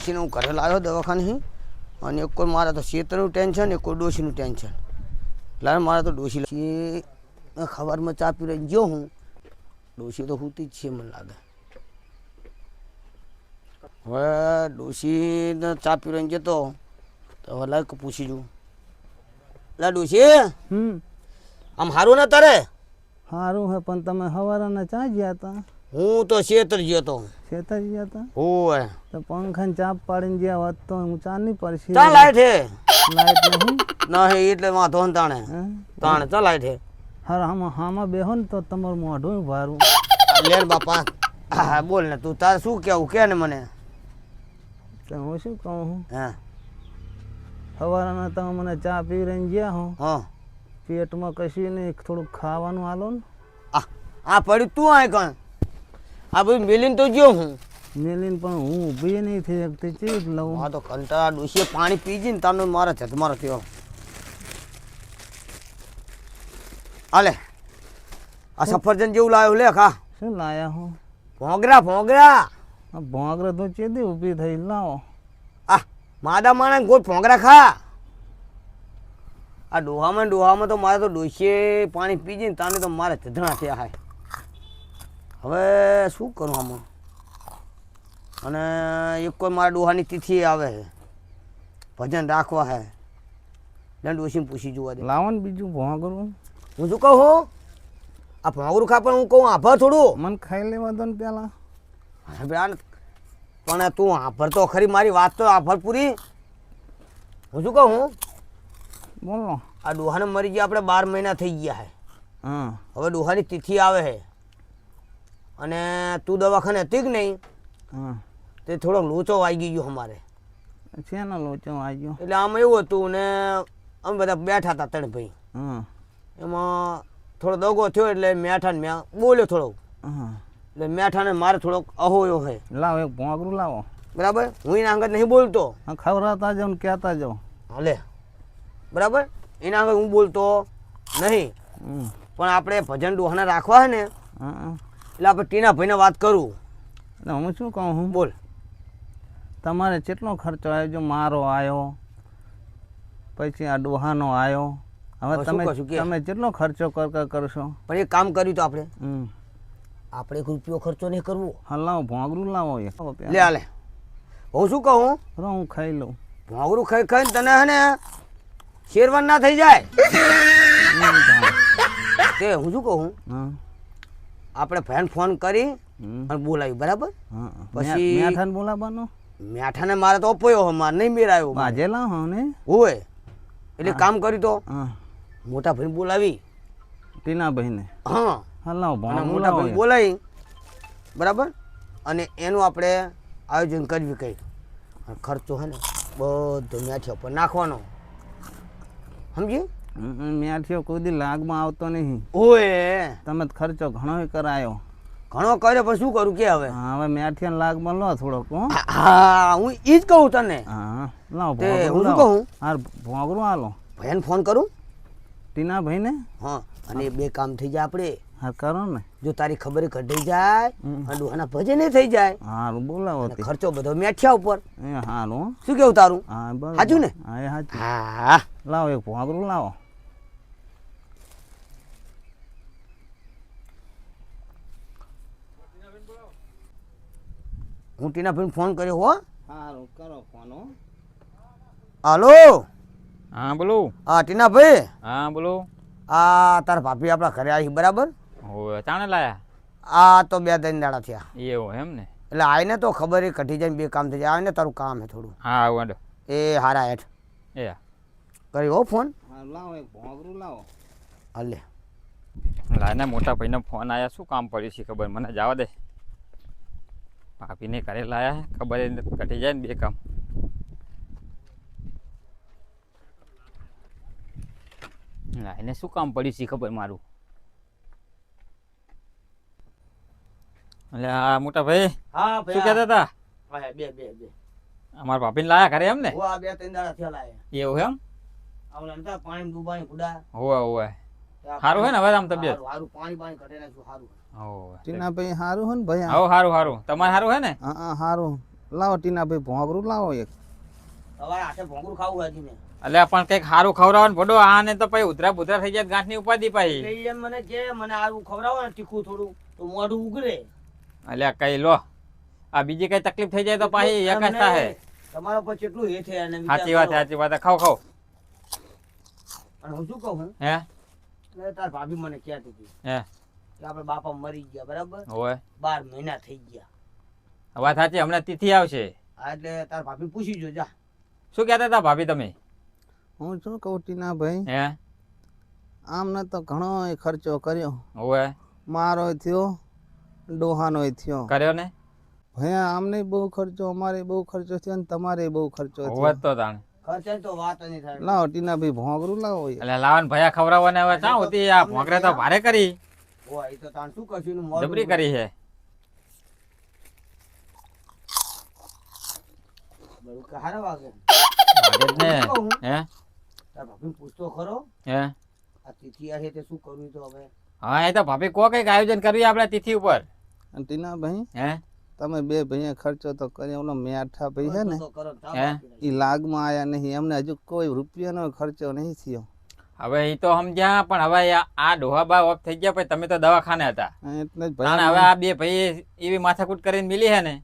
ડોશીને હું ઘરે લાવ્યો દવાખાને અને એક કોઈ મારા તો શેતરનું ટેન્શન એક કોઈ ડોશીનું ટેન્શન. એટલે મારે તો પછી ખબરમાં ચા પી રહી ગયો હું. ડોશી તો હુતી જ છે મને લાગે. હવે ડોશીને ચા પી રહી જતો તો હવે લાગ પૂછી જું લા ડોશી! હમ. આમ સારું ને તારે? સારું હે પણ તમે સવારના ચા ગયા હતા હું તો શેતર ગયો તો. શેતર ગયા હતા ઓય તો પંખાને ચાપ પાડીને ગયા હોત તો હું ચા નહીં પડશે ચા લાઈટ હે લાઈટ નહીં ના એટલે વાંધો ને તાણે? તાણે ચા લાઈટ હે હાર આમાં હામાં બેહો ને તો તમારું મોઢું ભારું લેન બાપા હા બોલ ને તું તાર શું કેવું? કે ને મને? તો હું શું કહું હું? હા. સવારના તમે મને ચા પી રહીને ગયા હો? હા. પેટમાં કશી નહીં થોડુંક ખાવાનું આલો ને. આ આ પડ્યું તું આય કણ? આ બધું મેલીન તો ગયો હું. મેલીન પણ હું ઊભી નહીં થઈ શકતી ચીજ લઉં હા તો કંટાળા ડોસીએ પાણી પીજી ને તારનો મારા છે મારો થયો આલે આ સફરજન જેવું લાવ્યો લે ખા. શું લાયા હું? ભોંગરા ભોંગરા. આ ભોંગરે તો ચેદી ઊભી થઈ લાવો. આ માદા માણા ગોળ ભોંગરા ખા. આ ડોહામાં ડોહામાં તો મારે તો ડોસીએ પાણી પીજી ને તાને તો મારા જધણા થયા હાય. હવે શું કરું આમાં? અને એક કોઈ મારા ડોહાની તિથિ આવે છે. ભજન રાખવા હે દંડ પૂછી જોવા દે. લાવો ને બીજું ભોંગરું હું શું કહું હું આ ભોંગરું ખા પણ હું કહું આભાર થોડું. મને ખાઈ લેવા દો ને પેલા. પણ તું આભર તો ખરી મારી વાત તો આભર પૂરી. હું શું કહું હું? બોલો. આ ડોહાને મરી ગયા આપણે બાર મહિના થઈ ગયા છે. હા. હવે ડોહાની તિથિ આવે છે. અને તું દવાખાને હતી કે નહીં? હા. તે થોડોક લોચો વાગી ગયો અમારે. શેનો લોચો આવ્યો એટલે આમ એવું હતું ને અમે બધા બેઠા હતા ત્રણ ભાઈ. એમાં થોડો દગો થયો એટલે મેઠાને મેં બોલ્યો થોડો. એટલે એટલે મેઠાને મારે થોડોક અહોયો હે. લાવો એક ભોંગરું લાવો. બરાબર? હું એના આગળ નહીં બોલતો. ખવડાવતા જાઓ કહેતા જાઉં હાલે. બરાબર? એના આગળ હું બોલતો નહીં. પણ આપણે ભજન ડોહાને રાખવા હે ને. એટલે આપણે ટીના ભાઈને વાત કરું. એટલે હું શું કહું હું? બોલ. તમારે કેટલો ખર્ચો આવ્યો? જો મારો આવ્યો પછી આ ડોહાનો આવ્યો. હવે તમે કે? તમે કેટલો ખર્ચો કર કર કરશો? પણ એક કામ કર્યું તો આપણે. આપણે એક રૂપિયો ખર્ચો નહીં કરવો. હા લાવો ભોંગરું લાવો એ લે હાલે. હું શું કહું? હું ખાઈ લઉં. ભોંગરું ખાઈ ખાઈને તને હે ને શેરવાન ના થઈ જાય. તે હું શું કહું? હા આપણે ફેન ફોન કરી. અને બોલાવી બરાબર? હા પછી- મેઠાને બોલાવવાનો? મેઠાને મારે તો અપોયો હો મારે નહીં મેળાયો બાજે લાવો ને? હોય એટલે કામ કરી તો? મોટા ભાઈ બોલાવી. ટીનાભાઈને? હા. હા હલાવ અને મોટા ભાઈ બોલાવી. બરાબર? અને એનું આપણે આયોજન કરવી કઈ ખર્ચો હે ને બધો મેઠા ઉપર નાખવાનો. સમજી? મેઠિયો કોઈ દી લાગમાં આવતો નહીં. ઓએ તમે ખર્ચો ઘણો કરાયો. ઘણો કર્યો પણ શું કરું કે હવે? હા હવે મેઠિયા લાગમાં લો થોડોક હા. હું ઈ જ કહું તને. હા લાવ હું શું કહું? હાર ભોંગરું હાલો. ભાઈને ફોન કરું? ટીના ભાઈને? હા અને બે કામ થઈ જાય આપણે હા કરો ને. જો તારી ખબર કઢી જાય હમ. અને ભજને થઈ જાય. હારું બોલાવો ખર્ચો બધો મેઠિયા ઉપર. એ હારું શું કેવું તારું? હા બરાબર. હાચું ને? હા હા. લાવો એક ભોંગરું લાવો. હું ટીના ભાઈ ફોન કર્યો હો. હારું કરો ફોન હાલો. હા બોલો. હા ટીના ભાઈ. હા બોલો. આ તારા ભાભી આપણા ઘરે આવી બરાબર? હોવે ચાણે લાયા? આ તો બે ત્રણ દાડા થયા. એવો એમ ને? એટલે આવીને તો ખબર એ કઢી જાય ને બે કામ થઈ જાય. આવીને તારું કામ હે થોડું. હા વાંધો એ હારા હેઠ. એ. કર્યો હો ફોન? લાવો એક ભોંગરું લાવો. હાલે. લાયના મોટા ભાઈનો ફોન આવ્યા શું કામ પડ્યું છે ખબર? મને જવા દે. ભાભીને ઘરે લાયા હે. ખબર એ નથી, જાય ને બે કામ. લાઈને શું કામ પડ્યું છે ખબર મારું? એટલે આ મોટા ભાઈ હા શું કહેતા હતા? બે બે બે. અમારા ભાભીને લાયા ઘરે એમ ને હું આ બે ત્રણ દાડા થયા લાયા. એવું એમ? આવલા નતા પાણી ડૂબાણી કુડા. હોવે હોવે. સારું હે ને હવે આમ તબિયત? હારું હારું પાણી પાણી કઢે નાખ્યું હારું. હોવે. ટીનાભાઈ હારું હો ને ભાઈ હો સારું સારું તમારે સારું હે ને? હા હા હારું. લાવો ટીનાભાઈ ભોંગરું લાવો એક. તમારે હાથે ભોંગરું ખાવું હતી ને એટલે પણ કંઈક સારું ખવડાવવાનું પડો આને તો પછી ઉધરા બુધરા થઈ જાય ગાંઠની ઉપાધિ પાઈ એમ મને કે મને આવું ખવડાવો ને તીખું થોડું તો મોઢું ઉગરે એટલે કઈ લો. આ બીજી કઈ તકલીફ થઈ જાય તો પાછી એક જ થાય તમારા પર કેટલું એ છે અને સાચી વાત સાચી વાત. ખાવ ખાવ. અને હું શું કહું હું? હે? એટલે તાર ભાભી મને કહેતી હતી હે? કે આપણે બાપા મરી ગયા બરાબર? હોય. બાર મહિના થઈ ગયા. વાત સાચી હમણાં તિથિ આવશે. હા એટલે તાર ભાભી પૂછી જો જા. શું કહેતા હતા ભાભી તમે? હું શું કહું ટીનાભાઈ હે? આમને તો ઘણો ખર્ચો કર્યો. હોય. મારો થયો. ડોહાનો થયો. કર્યો ને? ભયા આમને બહુ ખર્ચો અમારે બહુ ખર્ચો થયો ને તમારે બહુ ખર્ચો થયો. તો તાણ. ખર્ચાની તો વાત નહીં થાય. લાવો ટીનાભાઈ ભોંગરું લાવો એક. એટલે લાવન ભયા ખવડાવવાને હવે. ચા હોતી આ ભોંગરે તો ભારે કરી. હોય તો તાણ શું કરશું જબરી કરી છે. બરું કે વાગે. ને. હે? ભાભી પૂછતો ખરો. હે? આ તિથિ આ છે તે શું કરવું તો હવે? હા એ તો ભાભી કો કંઈક આયોજન કરવી આપણે તિથિ ઉપર. અને ટીનાભાઈ હે? તમે બે ભાઈએ ખર્ચો તો કર્યો ઓલો મેઠા ભાઈ છે ને તો કરો તાર હે? એ લાગમાં આયા નહીં એમને હજુ કોઈ રૂપિયાનો ખર્ચો નહીં થયો. હવે એ તો સમજ્યા પણ હવે આ- ડોહાબા ઓફ થઈ ગયા પછી તમે તો દવાખાને હતા. એટલે જ તાણે હવે આ બે ભાઈ એવી માથાકૂટ કરીને મિલી હે ને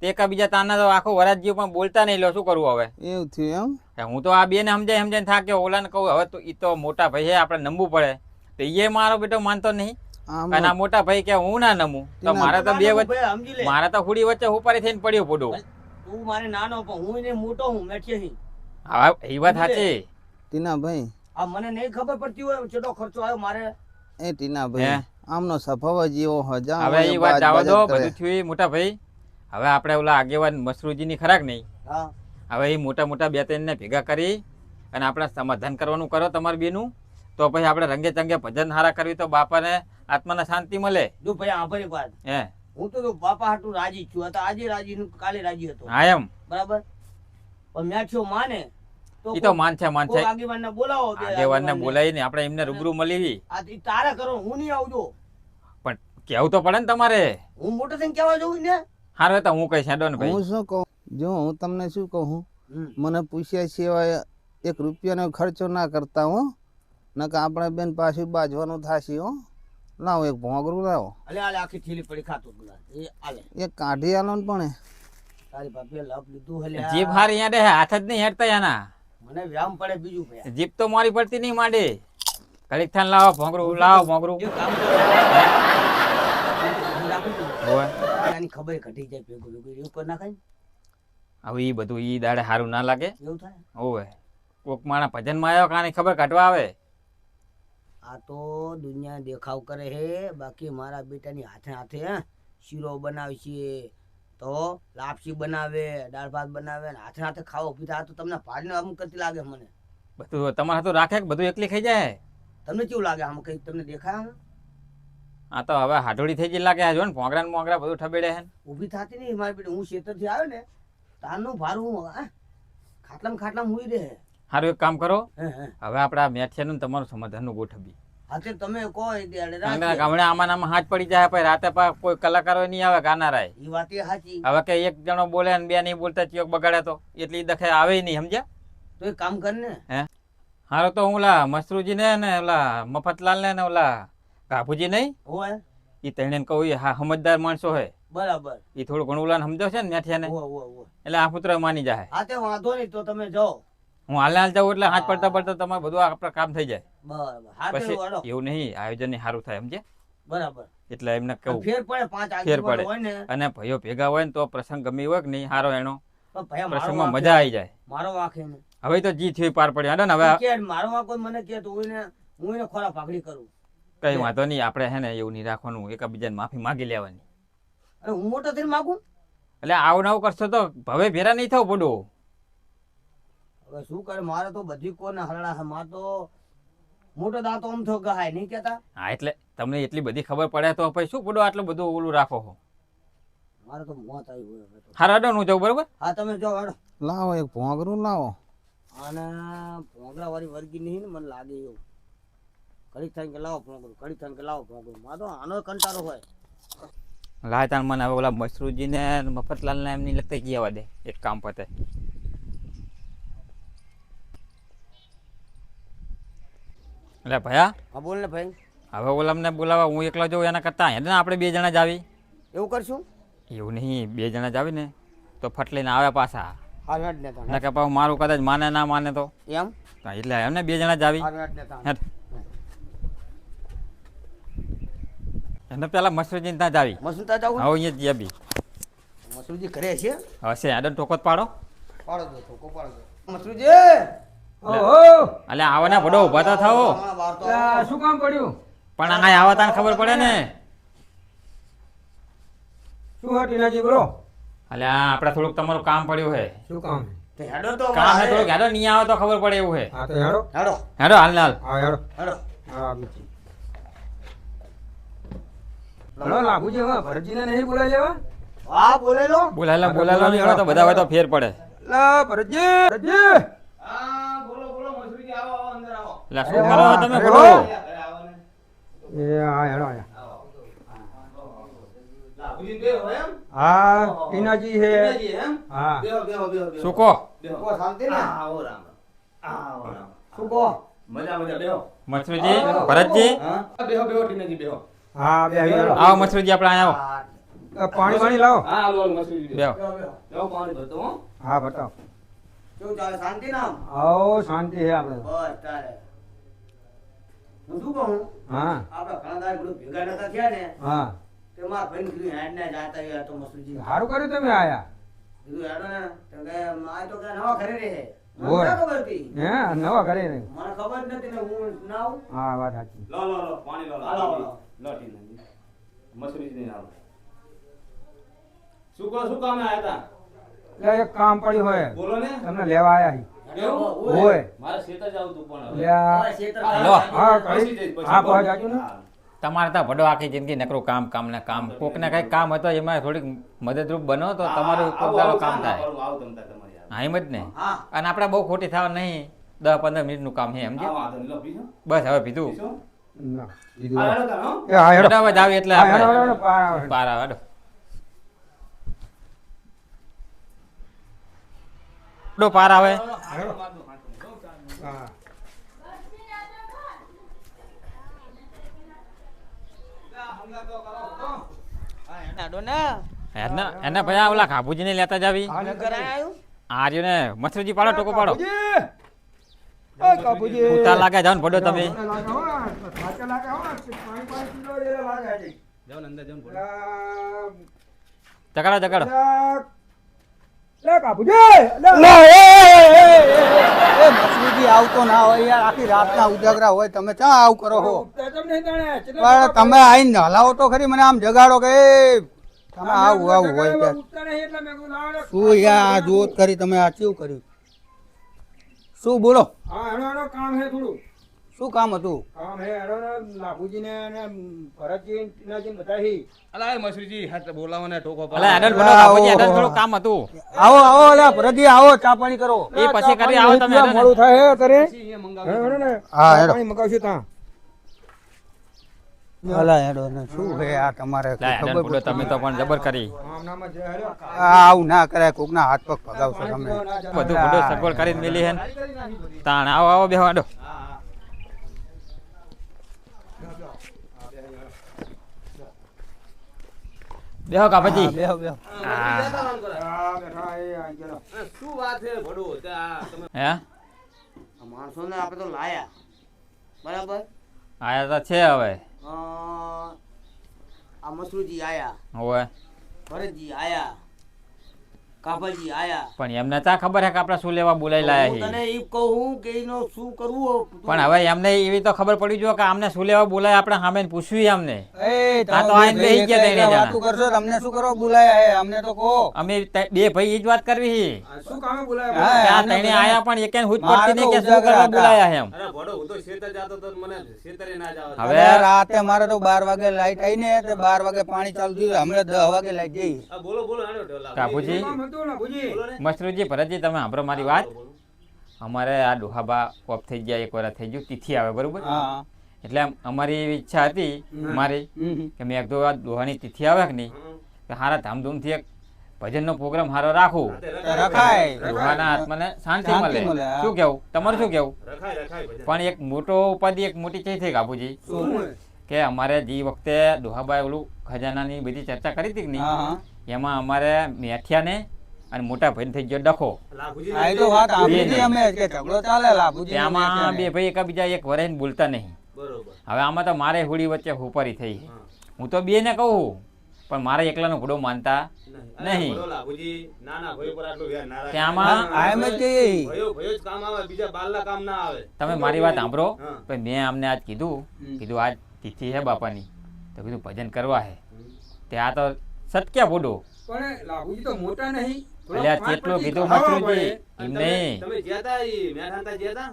તે એકાબીજા તાના તો આખો વરાજ જીવ પણ બોલતા નહીં લો શું કરવું હવે? એવું થયું એમ? હું તો આ બેને સમજાય સમજાય ઓલા ઓલાને કહું હવે તો એ તો મોટા ભાઈ છે આપણે નમવું પડે. તો એ મારો બેટો માનતો નહીં. અને મોટા ભાઈ કે હું ના નમું? તો મારા તો બે વચ્ચે ભાઈ મારે તો હુડી વચ્ચે ઉપાડી થઈને પડ્યો પડો તું મારે નાનો પણ હું એને મોટો હું મેઠી હી. હવે એ વાત સાચી ટીનાભાઈ આ મને નહીં ખબર પડતી હોય કેટલો ખર્ચો આવ્યો મારે. એ ટીનાભાઈ આમનો સફાવ જીવો હજા હવે એ વાત જવા દો બધું થયું મોટા ભાઈ. હવે આપણે ઓલા આગેવાન મસરૂજીની ખરાક નહીં. હા. હવે એ મોટા મોટા બે ત્રણને ભેગા કરી અને આપણે સમાધાન કરવાનું કરો તમારું બેનું. તો પછી આપણે રંગે ચંગે ભજન હારા કરવી તો બાપાને આત્માને શાંતિ મળે. જો ભાઈ આભાર એક વાત. હે. હું તો બાપા હાટું રાજી છું. હતા આજે રાજી નું કાલે રાજી હતો. હા એમ. બરાબર? પણ મેઠિયો માને એ તો માન છે માન છે આગેવાનને બોલાવો આગેવાનને આગેવાનને. બોલાવી ને આપણે એમને રૂબરૂ મળી આ તારા કરો હું નહીં આવજો. પણ કેવું તો પડે ને તમારે? હું મોટો થઈને કેવા જવું ને? હારે તો હું કઈ છેડો ને ભાઈ. હું શું કહું? જો હું તમને શું કહું? મને પૂછ્યા સિવાય એક રૂપિયાનો ખર્ચો ના કરતા હો. નકર આપણે બેન પાછું બાજવાનું થશે હો. લાવો એક ભોંગરું લાવો. અલે આલે આખી થેલી પડી ખાતો એ આલે. એ કાઢી આલો ને પણ તારી ભાભીએ લપ લીધું હલે જીભ હારી અહીંયા દે હાથ જ નહીં હેડતા એના. મને વ્યામ પડે બીજું ભયા જીભ તો મારી પડતી નહીં માંડે. ઘડીક થાન લાવો ભોંગરું લાવો ભોંગરું. એ કામ છું. હોય આની ખબર ઘટી જાય ભેગું ભેગું. એવું કરી નાખાય? હવે એ બધું એ દાડે સારું ના લાગે. એવું થાય? ઓવે કોક માણા ભજનમાં આવ્યો કાની ખબર કાઢવા આવે? આ તો દુનિયા દેખાવ કરે હે. બાકી મારા બેટાની હાથે હાથે હે શીરો બનાવશે. તો લાપસી બનાવે દાળ ભાત બનાવે ને હાથે હાથે ખાવો પીતા તો તમને પાડીને અમુક કરતી લાગે મને. બધું તમારા તો રાખે બધું એકલી ખાઈ જાય? તમને કેવું લાગે આમ કઈ તમને દેખાય આમ? આ તો હવે હાડોળી થઈ ગઈ લાગે જો ને ભોંગરા ને મોંગરા બધું ઠબેડે છે ઊભી થતી નહીં મારી બેટી હું ખેતરથી આવ્યો ને તારનું ભારું હું હા ખાટલામાં ખાટલામાં હુઈ રહે. સારું એક કામ કરો. હવે આપણા મેચ છે ને તમારું સમાધાનનું ગોઠવી હાથે તમે કહો એ દાડે કારણ કે રાખીએ. હમણાં આમાં આમાં હાથ પડી જાય પછી રાતે કોઈ કલાકારો નહીં આવે ગાના રાય. વાત સાચી હવે કે એક જણો બોલે ને બે નહીં બોલતા ચિયોક બગાડે તો. એટલી દખે આવે નહીં સમજ્યા? તો એક કામ કર ને. હે? હારો તો હું ઓલા મસરૂજી ને ઓલા મફતલાલ ને ઓલા કાપુજી નહીં? હોય. એ તઈને કહું હા સમજદાર માણસો હે. બરાબર. એ થોડું ઘણું ઓલા સમજો છે ને મેઠિયા ને એટલે આ પુત્ર માની જાય હા તે વાંધો નહીં તો તમે જાઓ. હું હાલ હાલ જાઉં એટલે હાથ પડતા પડતા તમારે બધું આપણા કામ થઈ જાય. બરાબર. પછી એવું નહીં આયોજન સારું થાય સમજે બરાબર. એટલે એમને કહું ફેર પડે પાંચ ફેર પડે. અને ભાઈઓ ભેગા હોય ને તો પ્રસંગ ગમે હોય કે નહીં સારો એનો. પ્રસંગમાં મજા આવી જાય. મારો વાંક હવે તો જી થયું પાર પડ્યો. ને હવે મારો વાંક મને કે તો હું એને હું એને ખોરા પાઘડી કરું. કઈ વાંધો નહીં આપણે હે ને એવું નહીં રાખવાનું. એકબીજાને માફી માગી લેવાની. હું મોટો થઈને માગું? એટલે આવું નવું કરશો તો હવે ભેરા નહીં થવું પડું હવે શું કરે? મારે તો બધી કોને હરડા છે. મારે તો મોટો દાંતો આમ થયો ગહાય નહીં કેતા હા એટલે તમને એટલી બધી ખબર પડે તો પછી શું પડો આટલું બધું ઓલું રાખો છો? મારે તો મોત આવી હોય હા રડો હું જાઉં બરોબર? હા તમે જાઓ હડો. લાવો એક ભોંગરું લાવો. અને ભોંગરા વાળી વર્ગી નહીં ને મને લાગે એવું. કડી થાય કે લાવો ભોંગરું કડી થાય કે લાવો ભોંગરું. મારે તો આનો કંટાળો હોય. લાયતાન મને હવે ઓલા મસરૂજીને ને મફતલાલને એમની લગતે ગયા દે એક કામ પતે. એટલે ભયા. હા બોલ ને ભાઈ. હવે ઓલામને બોલાવા હું એકલો જાઉં એના કરતાં એને આપણે બે જણા જ આવી. એવું કરશું? એવું નહીં બે જણા જ આવી ને. તો ફટ લઈને આવ્યા પાછા. ને કે પાછું મારું કદાચ માને ના માને તો. એમ? એટલે એમને બે જણા જ આવી. એને પેલા મસરૂજી ત્યાં જ આવી. મસૂદા જાવ હવે અહીંયા જ બી. મસરૂજી ઘરે છે? હવે છે. આડન ટોકો જ પાડો. પાડો દો ટોકો પાડો દો મસરૂજી! એટલે આવો ભડો ઊભા તો થાઓ. શું કામ પડ્યું? પણ આ આવા તાને ખબર પડે ને. શું હા ટીનાજી બોલો. એટલે આપણે થોડુંક તમારું કામ પડ્યું હે. શું કામ? તે હેડો તો કામ છે થોડુંક હેડો નહીં આવે તો ખબર પડે એવું છે હા તો હેડો. હેડો. હેડો હાલ હાલ. હા હેડો. હેડો. હા બીજી. લાભુજી હા ભરતજીને નહીં બોલાવી લેવા? હા બોલેલો બોલાયેલા બોલાયેલા તો બધા હોય તો ફેર પડે. લા ભરતજી ભરતજી. હા. આવો શું કરો તમે? આવો ને. એ હા હેડો આયા લાભુજી બે હોય એમ? હા ટીનાજી હે. હા બેહો બેહો બેહો બેહો. શું કહો? બેહો કો શાંતિ ને? આવો રામ આવો રામ. શું મજા મજા બેહો. મસરૂજી ભરતજી? બેહો બેહો ટીનાજી બેહો. હા બે આવો મસરૂજી આપણે આવો. પાણી પાણી લાવો. હા હાલો હાલો બેહો બેહો. બેહો. બેહો પાણી ભરતો હા. બતાવો કેવું ચાલે? શાંતિ નામ? આવો શાંતિ છે આપણે બસ તારે હું શું કહું? હા. આપડા ઘણા ગ્રુપ ભેગા નતા થયા ને હા. તે ભાઈ કીધું હેડ ને જાતા રહ્યા તો મસુજી. સારું કર્યું તમે આયા. કીધું હેડો ને. તો કે આ તો કે નવા ઘરે રહે. ખબર નવા ઘરે મને ખબર નથી ને હું ના આવું હા વાત સાચી. લો લો લો પાણી લો લો. લો મસૂરી જ નહીં શું કહો શું કામે આયા હતા એટલે એક કામ પડ્યું હોય. બોલો ને. તમને લેવા આયા હોય. મારે શેત જ તું પણ લો. હા હા. પહોંચ જાજો ને. તમારે તો ભડો આખી જિંદગી નકરું કામ કામ. ને કામ કોકને કઈ કામ હતો એમાં થોડીક મદદરૂપ બનો તો તમારું આવું, કોક કામ થાય. આવું, આવું. હા એમ જ ને. અને આપણે બહુ ખોટી થવા નહીં. દસ પંદર મિનિટનું કામ છે સમજે લો? બસ હવે પીધું. પીશો? ના કીધું હા, હોય. હેડો તાર, હો. એ હા હેડો હેડો હવે જાવી એટલે હા, હેડો, આપણે હેડો, પાર આવે. પાર આવે હેડો હેડો પાર આવે. હા. એને એને ઓલા આ ઓલા લેતા જાવી. ને આર્યો ને મસરૂજી પાડો ટોકો પાડો. કાબુજી! કાબુજી! ઉતાર લાગે જાઉન ને ભડો તમે. લાગે હો, હો, લે- મસરૂજી આવતો ના હોય યાર આખી રાતના ઉજાગરા હોય તમે ક્યાં આવું કરો? ચેટલા પણ તમે આવીને હલાવો તો ખરી મને આમ જગાડો કે તમે આવું આવું હોય ને. શું યાર આ જોત કરી તમે આ કેવું કર્યું શું બોલો હા કામ હે થોડું શું કામ હતું? કામ હે હેડો ને અને ભરતજી ને બધા હી. અલા, મસરીજી હાથ બોલાવો ને ટોકો પર. અલા હેડો બોલો બાપુજી હેડો થોડું કામ હતું. આવો આવો અલા ભરતજી આવો ચા પાણી કરો. એ પછી કરી આવો તમે મોડું થાય હે હેડો ને હા, હેડો. પાણી મગાવશું ત્યાં. અલા હેડો ને શું હે આ તમારે? ખબર પડે તમે તો પણ જબર કરી. જે. આવું ના કરાય કોકના હાથ પગ ભગાવશો તમે. બધું બધું સગવડ કરીને મિલી હે ને. તાણ આવો આવો બેહો હેડો બેહો કાપાજી બેહો આ એ આ શું વાત છે ભડો તમે હે માણસોને આપણે તો લાયા. બરાબર? આયા તો છે હવે. આ મસરૂજી આયા. હવે. ભરતજી આયા. કાભાજી આયા. પણ એમને તા ખબર હે કે આપણે શું લેવા બોલાઈ લાયા છે તને ઈ? કહું કે ઈનો શું કરવું પણ હવે એમને એવી તો ખબર પડી જો કે આમને શું લેવા બોલાય આપણે સામે પૂછ્યું એમને એ તા તો આઈને બેહી ગયા જણા. વાતું કરશો તમને શું કરો બોલાયા હે? અમને તો કહો. અમે બે ભાઈ ઈ જ વાત કરવી છે શું કામે બોલાયા? આ તઈને આયા પણ એકેય હુજ પડતી નહીં કે શું કરવા બોલાયા હે એમ. અરે ભડો હું તો શેતર જાતો તો મને શેતરે ના જાવ. હવે રાતે મારે તો બાર વાગે લાઈટ આવી ને તો બાર વાગે પાણી ચાલુ થયું હમણાં દસ વાગે લાઈટ જઈ બોલો બોલો હેડો ઢોલા. કાબુજી? મસ્તરૂજી ભરતજી તમે સાંભળો મારી વાત. અમારે આ ડોહાબા ઓફ થઈ ગયા એક વાર થઈ ગયું તિથિ આવે બરોબર? એટલે અમારી એવી ઈચ્છા હતી મારી કે મેં કીધું આ ડોહાની તિથિ આવે કે નહીં તો હારા ધામધૂમથી એક ભજનનો પ્રોગ્રામ હારો રાખો. રખાય. ડોહાના આત્માને શાંતિ મળે. શું કેવું? તમારું શું કેવું? રખાય રખાય ભજન. પણ એક મોટો ઉપાધિ એક મોટી ચઈ થઈ કાબુજી કે અમારે જે વખતે ડોહાબાએ ઓલું ખજાનાની બધી ચર્ચા કરી હતી કે નહીં. એમાં અમારે મેઠિયાને અને મોટા ભાઈ થઈ ગયો ડખો. આ તો વાત આપી અમે કે ઝઘડો ચાલે લાભુજી ત્યાંમાં બે ભાઈ એકબીજા એક વરાઈને બોલતા નહીં. બરોબર. હવે આમાં તો મારે હોળી વચ્ચે હોપારી થઈ. હું. તો બે ને કહું પણ મારે એકલાનો ઘોડો માનતા નહીં. નહીં. બોલો લાભુજી ના ના ભાઈ પર આટલું વ્યાજ ના રાખે. ત્યાંમાં આ એમ જ કહીએ. ભયો ભયો જ કામ આવે બીજા બાલના કામ ના આવે. તમે મારી વાત સાંભળો. હા. મેં અમને આજ કીધું કીધું આજ તિથિ છે બાપાની. તો કીધું ભજન કરવા હે. તે આ તો સટક્યા બોડો પણ લાભુજી તો મોટા નહીં. એટલે કેટલું કીધું ખાવા એમ નહીં. તમે જ્યાં તા ઈ જ્યાં તા?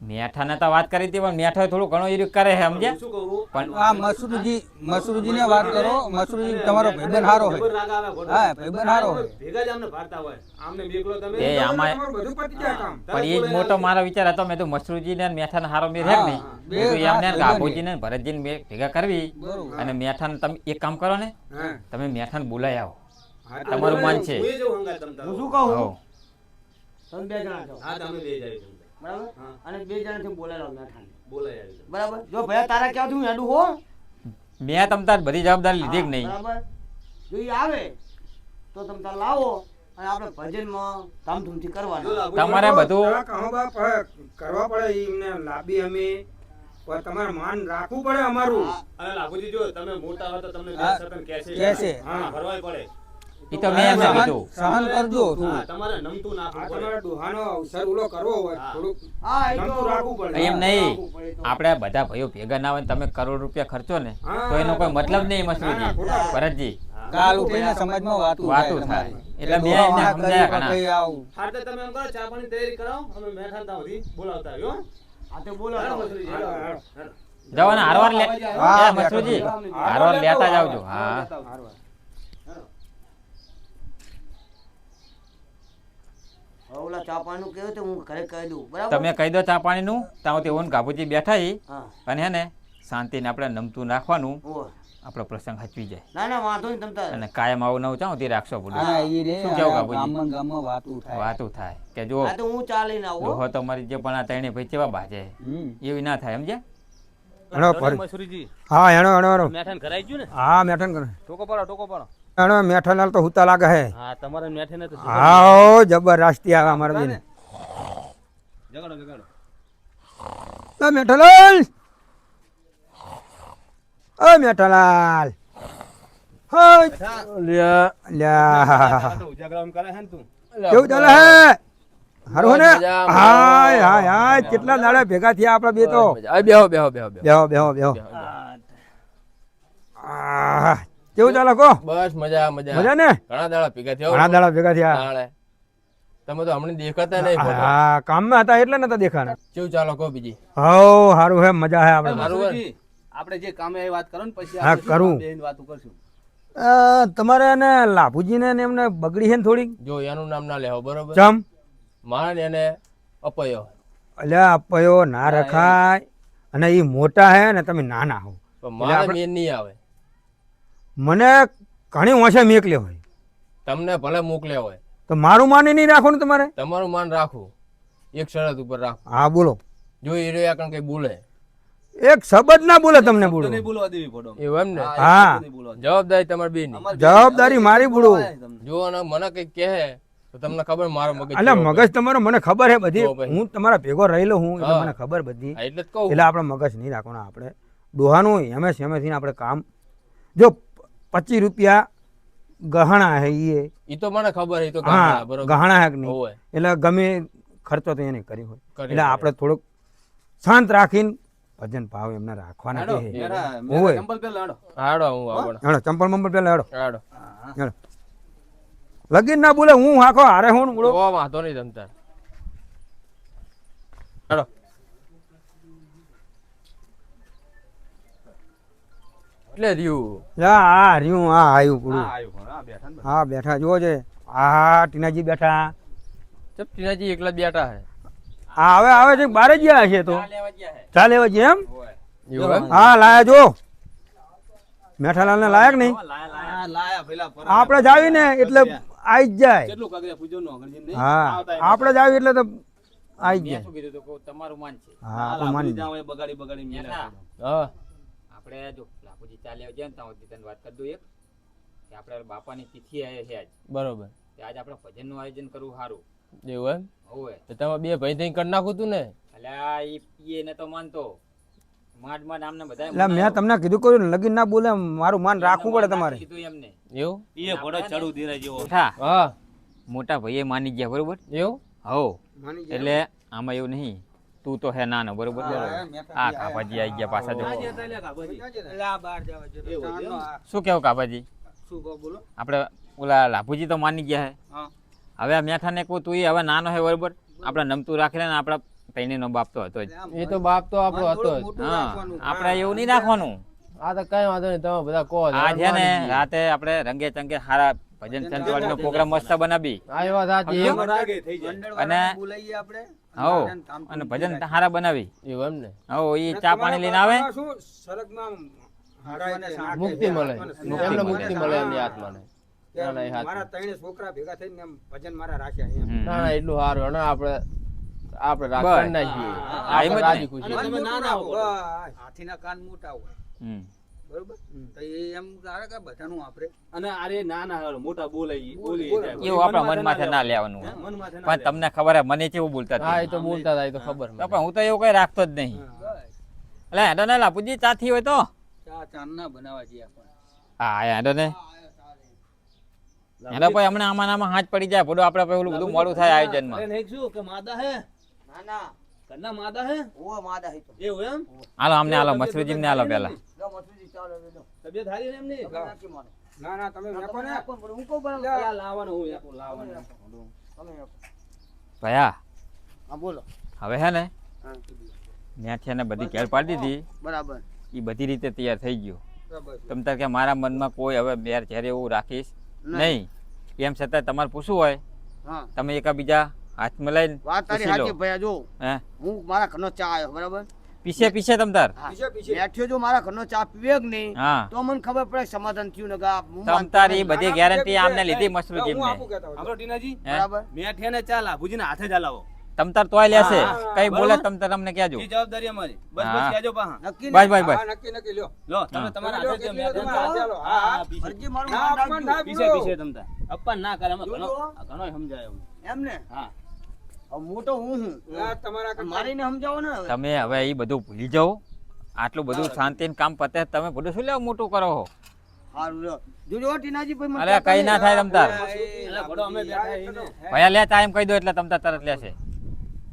મેઠાને તો વાત કરી હતી પણ મેઠો થોડું ઘણું યુરિક કરે છે કહું? પણ આ મસરૂજી મસરૂજી ને વાત કરો. મસરૂજી તમારો ભાઈબંધ હારો હોય. ના. હા, ભાઈબંધ હારો હોય. ભેગા જ આમને ભારતા હોય. આમને મેકલો તમે. એ આમાં તમારું બધું પતી જાય કામ. પણ એ જ મોટો મારો વિચાર હતો મેં તો મશરૂજી ને મેઠાને હારો મેં રેક ને મેં એમને ગાભોજી ને ભરતજી ને ભેગા કરવી. અને અને મેઠાને તમે એક કામ કરો ને તમે તમે મેઠાને બોલાઈ આવો. તમારું મન છે. હું શું કહું? તમે બે જણા છો હા તમે બે જાય. બરાબર? અને બે જણાથી બોલાયેલો મેઠાને બોલાય બરાબર? જો ભયા તારા ક્યાં હું હેડું હો? મેં તમ તાર બધી જવાબદારી લીધી કે નહીં? બરાબર. જો ઈ આવે તો તમે તાર લાવો અને આપણે ભજનમાં ધામધૂમથી જો કરવાના તમારે બધું કરવા પડે ઈ એમને લાંબી અમે. તમારે માન રાખવું પડે અમારું. અને લાભુજી જો તમે મોટા હો તો તમને કેસે. કહેશે. હા. ભરવાય પડે. એ તો મેં એમ કીધું સહન કરજો હા તમારે નમતું નાખવું પડે તમારે ડોહાનો અવસર ઓલો કરવો હોય. થોડુંક હા એ નમતું તો રાખવું પડે. એમ નહીં. આપણે બધા ભાઈઓ ભેગા ના હોય તમે કરોડ રૂપિયા ખર્ચો ને તો એનો કોઈ મતલબ નહીં મસરૂજી ભરતજી. કાલ ઉઠીને સમાજમાં વાતું વાતું થાય. એટલે મેં એને સમજાયા ઘણા. હા તો તમે એમ કરો ચા પાણી તૈયારી કરાવો. અમે મેઠાતા સુધી બોલાવતા આવ્યો આ તો હેડો બોલો મસૂરી, હેડો, હેડો, હેડો. જવાના હારવાર લે. હા, મસરૂજી હારવાર લેતા જાવજો. હા હવે ઓલા ચા પાણીનું કહ્યું તો હું ઘરે કહી દઉં. બરાબર? તમે કહી દો ચા પાણીનું ત્યાં તે ઓન કાપુજી બેઠા હી. અને હે ને શાંતિને આપણે નમતું નાખવાનું. આપણો પ્રસંગ હચવી જાય. ના ના વાંધો નહીં તમતા અને કાયમ આવું નવું ચાહું તે રાખશો બોલો. હા એ રે શું કેવું કાબુજી? ગામમાં ગામમાં વાતું થાય. વાતું થાય. કે જો આ તો હું ચાલીને આવું હો. તમારી જે પણ આ ત્રણે ભાઈ કેવા બાજે. એવી ના થાય સમજ્યા? હેણો પર મસુરીજી હા હેણો હેણો હેણો મેઠન કરાઈ ગયું ને? હા મેઠન કરે ટોકો પાડો ટોકો પાડો. હેણો મેઠન તો હુતા લાગે હે. હા તમારે મેઠે તો હા જબરજસ્તી આવે અમારે બેન. જગાડો જગાડો. એ મેઠાલાલ! ઓ મેઠાલાલ! હા લ્યા. ઉજાગરામ કરે છે તું. કેવું ચાલે હે? હારું ને? હાય હાય હાય. કેટલા દાડા ભેગા થયા આપડે બે તો. બેહો. બેહો બેહો બેહો. બેહો બેહો. કેવું ચાલે કો? બસ મજા મજા. મજા ને? ઘણા દાડા ભેગા થયા ઘણા દાડા ભેગા થયા. તમે તો હમણાં દેખાતા નહીં. હા કામમાં હતા એટલે નતા દેખાના કેવું ચાલો કો બીજી? હો હારું હે મજા હે આપણે. ને? આપણે જે કામે એ વાત કરો ને પછી હા કરું. વાત કરશું? તમારે એને લાભુજીને ને એમને બગડી છે ને થોડીક? જો એનું નામ ના લેવો બરોબર? ચમ? માણ એને અપયો. અલ્યા અપયો ના રખાય. અને એ મોટા હે ને તમે નાના હો. મારે મેન નહીં આવે. મને ઘણી ઓછા મેકલ્યો હોય. તમને ભલે મોકલ્યા હોય. તો મારું માન નહીં રાખો ને તમારે? તમારું માન રાખવું એક શરત ઉપર રાખો. હા બોલો. જો એ રહ્યા કારણ કઈ બોલે. એક શબ્દ ના બોલે તમને બોલો. બોલવા દેવી ફોટો એવું એમ ને? હા જવાબદારી તમારી બે જવાબદારી મારી બોલો. જો અને મને કઈ કહે તો તમને ખબર મારો મગજ એટલે મગજ તમારો મને ખબર હે બધી. હું તમારા ભેગો રહેલો હું એટલે મને ખબર બધી. એટલે જ કહું. એટલે આપણે મગજ નહીં રાખવાના આપણે ડોહાનું એમએસ એમએસ આપણે કામ. જો પચીસ રૂપિયા ગહણા હે એ. તો મને ખબર હે તો હા ગહણા હે કે નહીં? એટલે ગમે ખર્ચો તો એને કર્યો હોય. એટલે આપણે થોડુંક શાંત રાખીને ભજન ભાવ એમને રાખવાના કે હે. હોવે. હાડો. હું આવડો. હેડો ચંપલ મંપલ પેલા હેડો. હાડો. હેડો. લગીન ના બોલે હું હાખો હારે હું બોલો તો વાંધો નહીં તમતાર હાડો. એટલે રહ્યું. લા આ રહ્યું આ આવ્યું પૂરું. હા બેઠા જુઓ છે. હા ટીનાજી બેઠા. ચપ ટીનાજી એકલા બેઠા હે. હા હવે આવે છે બારે જ ગયા છે તો. ચા લેવા એમ? હા લાયા જો મેઠાલાલ ને લાયક નહીં. આપણે જાવી ને એટલે આવી જ જાય. હા આપણે જાવી એટલે તો આવી જ જાય. શું કીધું તું કહું તમારું માન છે. હા માની જાવ બગાડી બગાડી હા. આપણે જો લાભુજી ચાલ્યા જાય ત્યાં સુધી તને વાત કરી દઉં એક કે આપણે બાપાની તિથિ આવે છે આજ. બરોબર. તે આજ આપણે ભજનનું આયોજન કરવું સારું. એવું એમ? હોવે. તો તમે બે ભાઈ થઈ કરી નાખું તું ને? અલ્યા ઈ એ ને તો માનતો. માંડ માંડ આમને બધા એટલે મેં તમને કીધું કર્યું ને લગીન ના બોલે મારું માન રાખવું પડે તમારે. કીધું એમને. એવું? એ ઘોડો ચડું ધીરે જેવો. મોટા હા. મોટા ભાઈએ માની ગયા બરોબર? એવું? હો એટલે આમાં એવું નહીં. તું તો હે નાનો બરોબર આ કાપાજી આવી ગયા પાછા જો. શું કેવું કાપાજી આપડે આપણે ઓલા લાભુજી તો માની ગયા હે. હવે આ મેઠાને કહું તું એ હવે નાનો હે બરોબર? આપણે નમતું રાખી લે ને આપણા તૈણીનો બાપ તો હતો જ. એ તો બાપ તો આપણો હતો જ. હા આપણે એવું નહીં રાખવાનું. આ તો કઈ વાંધો નહીં તમે બધા કહો આ છે ને રાતે આપણે રંગે ચંગે હારા ભજન સંતવાણીનો પ્રોગ્રામ મસ્ત બનાવી. આ વાત સાચી. અને બોલાઈએ આપણે. હો અને ભજન હારા બનાવી. એવું એમ ને. હો એ ચા પાણી લઈને આવે. શું સરગમાં મુક્તિ મળે. એમને મુક્તિ મળે એમની આત્માને. મારા ત્રણે છોકરા ભેગા થઈને એમ ભજન મારા રાખ્યા ના ના એટલું સારું. અને આપણે આપણે રાખવા નાખીએ. રાજી ખુશી. હાથીના કાન મોટા હોય. બરોબર? તો એ એમ કરે કે બધાનું આપણે અને અરે ના ના મોટા બોલાઈ બોલી એવું આપણા મન માથે ના લેવાનું હે, મન માથે ના પણ તમને ખબર હે મને કેવું બોલતા હા એ તો બોલતા હતા એ તો ખબર પણ હું તો એવું કઈ રાખતો જ નહીં. એટલે હેડો ને લાપુજી હોય તો? ચા બનાવવા છીએ આપણે. હા હેડો ને. હેડો ભાઈ હમણાં આમાં આમાં હાથ પડી જાય. ભોડો આપણે પેલું બધું મોડું થાય અરે આયોજનમાં. નહીં શું કે માદા હે? ના ના ઘરના માદા હે? ઓ માદા હે તો. એવું એમ? હાલો અમને હાલો મસરૂજી ને. હાલો પેલા ચાલો લે તબિયત હારી ને એમની? નાખી મારો ના ના તમે મેકો ને. પણ હું કહું બરાબર પેલા હું એકલું લાવવાનું. તમે નાખો. ભયા હા બોલો. હવે હે ને. ત્યાંથી એને બધી કેર પાડી દીધી. બરાબર. એ બધી રીતે તૈયાર થઈ ગયો. તમ તાર કે મારા મનમાં કોઈ હવે બેર ચહેરે એવું રાખીશ? નહીં. એમ છતાં તમારે પૂછવું હોય. તમે એકાબીજા હાથમાં લઈને વાત તારી સાચી ભયા જો. હે? હું મારા ઘરનો ચા આવ્યો બરાબર? પીછે પીછે તમતાર પીછે પીછે. બેઠ્યો જો મારા ઘરનો ચા પીવે કે નહીં તો મને ખબર પડે સમાધાન થયું ને કે આ હું તમ માનતો તાર નહીં. ઈ બધી ગેરંટી આમને લીધી હું મસરૂજી ને આપણો ટીનાજી. બરાબર. મેઠે ને ચા લાભુજી હાથે જ હલાવો. તમતાર તોય લેશે. કઈ બોલે તમતાર તમને કહેજો. એ જવાબદારી અમારી. બસ બસ કહેજો પાહા. નક્કી બસ ને? બસ. બસ નક્કી નક્કી લ્યો. લો તમે તમારા તમે હાથે જ મેઠે હા, હા. ફરજી મારું. પીછે પીછે તમતાર ના કરે અમે ઘણો ઘણો સમજાય એમ ને હા. મોટો હું હું? ના, મારીને સમજાવો ને તમે હવે એ બધું ભૂલી જાઓ. આટલું બધું શાંતિ કામ પતે તમે બધું શું લેવા મોટું કરો જોજો ટીનાજી ભાઈ અરે કઈ ના થાય. ભયા લે ટાઈમ કહી દો એટલે તમ તરત લેશે.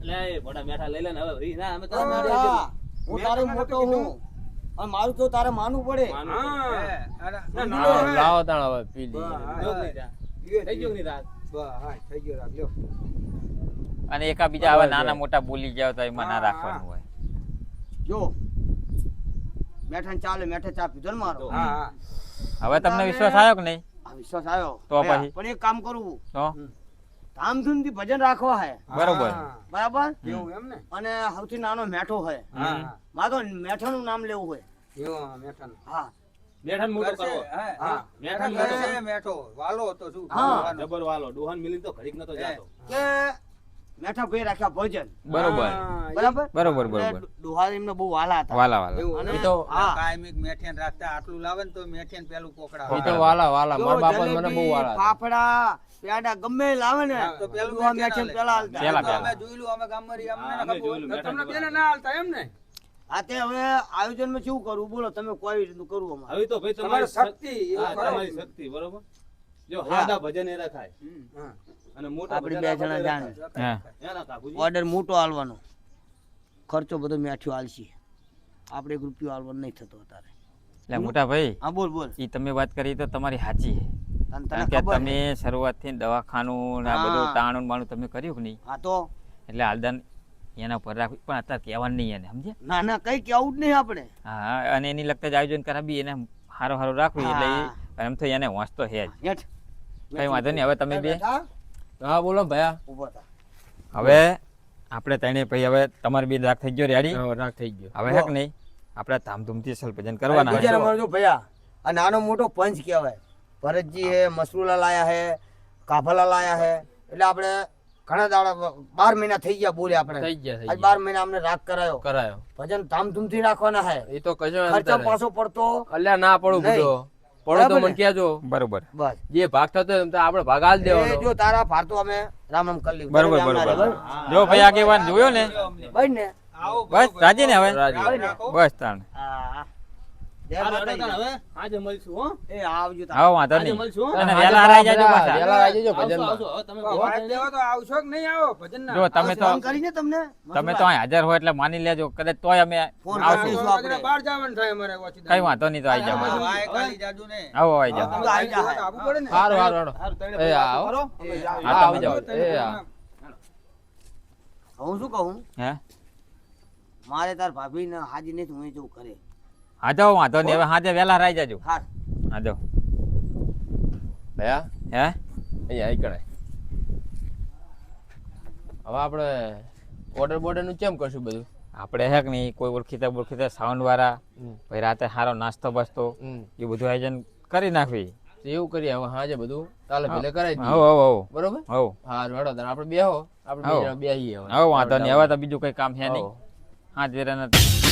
એટલે એ મેઠા લઈ લે ને હવે. ના અમે તો હા, મારી હા. હું તારો મોટો હું. અને મારું તો તારે માનવું પડે. હા. લાવો તાણ હવે પી હા, થઈ ગયું. રાત બસ, હા, થઈ ગયો. લ્યો. અને એકાબીજા આવા નાના મોટા બોલી જાવ તો એમાં ના રાખવાનું હોય. જો. મેઠા ચાલે મેઠે ચા પીધો ને મારો. હા, હા. હવે તમને વિશ્વાસ આવ્યો કે નહીં? વિશ્વાસ આવ્યો તો પછી? પણ એક કામ કરવું તો? ધામધૂમથી ભજન રાખવા હે. બરોબર. બરાબર? એવું એમ ને? અને સૌથી નાનો મેઠો હોય મારો મેઠો નું નામ લેવું હોય. મેઠન. હા, મેઠન હા મોટો કરવો. હા. મેઠા. મોટો કરવો. હા. જબર વાલો. ડોહાન મિલી તો ઘડીક નતો જાતો. કે મેઠા ભાઈ રાખ્યા ભજન. બરોબર. બરાબર? બરોબર બરોબર. ડોહા એમને બહુ વાલા હતા. વાલા વાલા. અને તો કાયમિક મેઠિયાને રાખતા આટલું લાવે ને તો મેઠિયાને પેલું કોકડા એ તો વાલા વાલા. મારા બાપા મને બહુ વાલા ફાફડા પેડા ગમે લાવે ને તો તો પેલું પેલું આ મેઠે મેઠિયાને પેલા હાલતા. પેલા, પેલા. અમે જોયેલું અમે ગામમાં અમને હા, ના અમે ખબર. જોયેલું. તો તમને પેલા. ના હાલતા એમ ને? આ તે હવે આયોજનમાં શું કરવું? બોલો તમે કોઈ રીતનું કરવું અમારે? હવે તો ભાઈ તમારી શક્તિ. તમારી શક્તિ બરોબર? જો હાદા ભજન એ રખાય હા. અને આપણે બે જણા જાણે. ઓર્ડર મોટો આલવાનો. ખર્ચો બધો મેઠ્યો આલશી. આપણે એક રૂપિયો આલવાનો નહીં થતો અત્યારે. એટલે મોટા ભાઈ હા બોલ બોલ. એ તમે વાત કરી તો તમારી સાચી છે. તમે શરૂઆતથી દવાખાનું આ બધું તાણું બાણું તમે કર્યું કે નહીં? હા તો? એટલે હાલદાન એના પર રાખવી. પણ અત્યારે કહેવાનું નહીં એને સમજે ના ના કઈ કેવું જ નહીં આપણે હા અને એની લગતા જ આયોજન કરાવી એને સારું સારું રાખવું એટલે એમ તો એને વાંચતો હે જ. કઈ વાંધો નહીં હવે તમે બે. હા બોલો ભયા થા. હવે આપણે તણે ભાઈ હવે તમારે બે રાખ થઈ ગયો રેડી હા, રાખ થઈ ગયો. હવે હે કે નહીં? આપણે ધામધૂમથી અસલ ભજન કરવાના છે. જો ભૈયા? આ નાનો મોટો પંચ કહેવાય. ભરતજી હે મસરૂલા લાયા હે કાફલા લાયા હે. એટલે આપણે ઘણા દાડા બાર મહિના થઈ ગયા બોલે આપણે. થઈ ગયા આજ બાર મહિના અમને રાગ કરાયો. કરાયો. ભજન ધામધૂમથી રાખવાના હે. એ તો કશો ખર્ચો પાછો પડતો અલ્યા ના પડું પડો તો બરાબર મને? કહેજો. બરોબર. બસ. જે ભાગ થતો હોય એમ તો આપણે ભાગ આલ દેવાનો. જો તારા ફારતો અમે રામ રામ કરી બરોબર બરોબર. જો ભાઈ આગેવાન જોયો ને? ભાઈ ને. બસ રાજી ને હવે? બસ તાણ. હા. આજે મળશું હો. એ આવજો વાંધો નહીં. મળશું અને આજે વહેલા પાછા. વહેલા આવી જજો આવશો, ભજનમાં. આવશો. હવે તમે દેવા તો આવશો કે નહીં આવો ભજનના જો તમે તો કરીને તમને. તમે તો અહીં હાજર હોય એટલે માની લેજો. કદાચ તોય અમે આવશું. આપણે. બહાર જવાનું થાય અમારે ઓછી કઈ વાંધો નહીં તો આવી જાવ આવો આવી જાવ તમે આવી જા હે. પડે ને? હારું હારું હારું એ આવો. હા તમે જાઓ. એ હું. શું કહું? હે? મારે તાર ભાભી ને હાજી નથી હું જવું કરે. હા જાઓ વાંધો નહીં. હવે હાજે વહેલા રાઈ જાજો. હા હા ભયા? હે? અહીંયા આઈ કણાય હવે આપણે ઓર્ડર બોર્ડરનું કેમ કરશું બધું? આપણે હેક નહીં કોઈ ઓળખીતા ઓળખીતા સાઉન્ડ વાળા પછી રાતે સારો નાસ્તો બસતો એ બધું આયોજન કરી નાખવી. એવું કરીએ હવે હાજે બધું તાલે પેલે કરાવી દઈએ. હો હવ બરોબર? હવ. હા રડો તાર આપણે બેહો. આપણે બે બેહીએ હવે વાંધો નહીં. હવે તો બીજું કઈ કામ છે નહીં. હા જે નથી